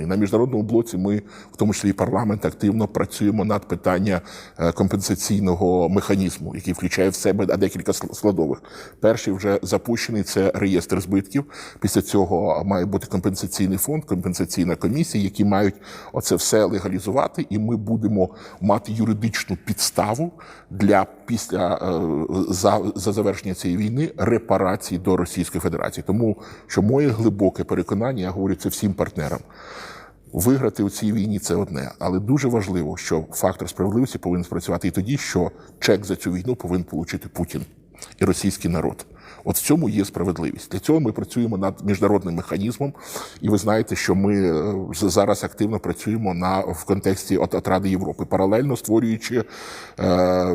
І на міжнародному блоці ми, в тому числі і парламент, активно працюємо над питання е, компенсаційного механізму, який включає в себе декілька складових. Перший вже запущений це реєстр збитків. Після цього має бути компенсаційний фонд, компенсаційна комісія, які мають оце все легалізувати, і ми будемо мати юридичну підставу для після е, за, за завершення цієї війни репарацій до Російської Федерації. Тому що моє глибоке переконання, я говорю це всім партнерам. Виграти у цій війні це одне, але дуже важливо, що фактор справедливості повинен спрацювати і тоді, що чек за цю війну повинен отримати Путін і російський народ. От в цьому є справедливість. Для цього ми працюємо над міжнародним механізмом, і ви знаєте, що ми е, зараз активно працюємо на в контексті от, от Ради Європи, паралельно створюючи е,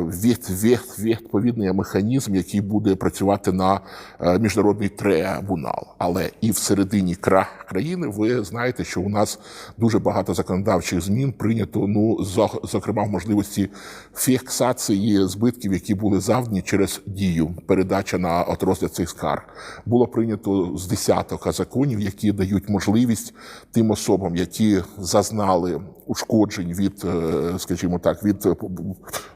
від, від, відповідний механізм, який буде працювати на е, міжнародний трибунал. Але і всередині кра країни ви знаєте, що у нас дуже багато законодавчих змін прийнято. Ну зо- зокрема, в можливості фіксації збитків, які були завдані через дію, передача на от розгляд цих скарг. Було прийнято з десяток законів, які дають можливість тим особам, які зазнали ушкоджень від, е, скажімо так, від е,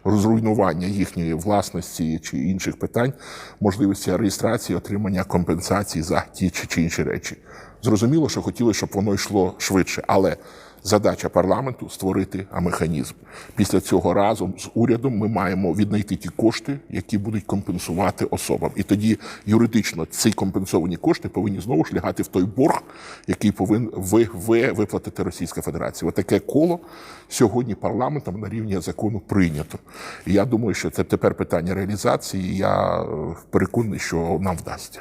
розруйнування їхньої власності чи інших питань, можливості реєстрації, отримання компенсації за ті чи, чи інші речі. Зрозуміло, що хотіли, щоб воно йшло швидше, але задача парламенту створити механізм. Після цього разом з урядом ми маємо віднайти ті кошти, які будуть компенсувати особам. І тоді юридично ці компенсовані кошти повинні знову ж лягати в той борг, який повинен ви, ви виплатити Російська Федерація. Отаке коло сьогодні парламентом на рівні закону прийнято. І я думаю, що це тепер питання реалізації. і Я е, переконаний, що нам вдасться.